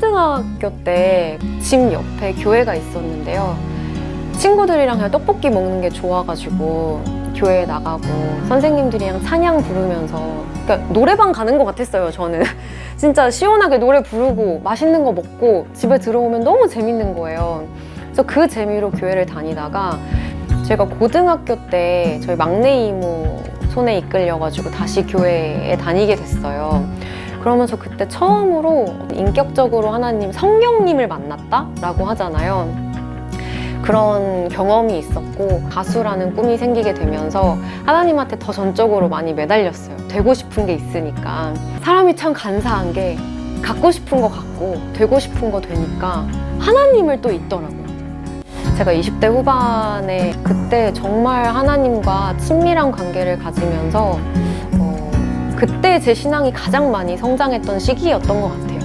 초등학교 때 집 옆에 교회가 있었는데요. 친구들이랑 그냥 떡볶이 먹는 게 좋아가지고 교회에 나가고 선생님들이랑 찬양 부르면서 그러니까 노래방 가는 것 같았어요. 저는 진짜 시원하게 노래 부르고 맛있는 거 먹고 집에 들어오면 너무 재밌는 거예요. 그래서 그 재미로 교회를 다니다가 제가 고등학교 때 저희 막내 이모 손에 이끌려가지고 다시 교회에 다니게 됐어요. 그러면서 그때 처음으로 인격적으로 하나님 성령님을 만났다라고 하잖아요. 그런 경험이 있었고 가수라는 꿈이 생기게 되면서 하나님한테 더 전적으로 많이 매달렸어요. 되고 싶은 게 있으니까 사람이 참 간사한 게 갖고 싶은 거 갖고 되고 싶은 거 되니까 하나님을 또 있더라고요. 제가 20대 후반에 그때 정말 하나님과 친밀한 관계를 가지면서 어, 그때 제 신앙이 가장 많이 성장했던 시기였던 것 같아요.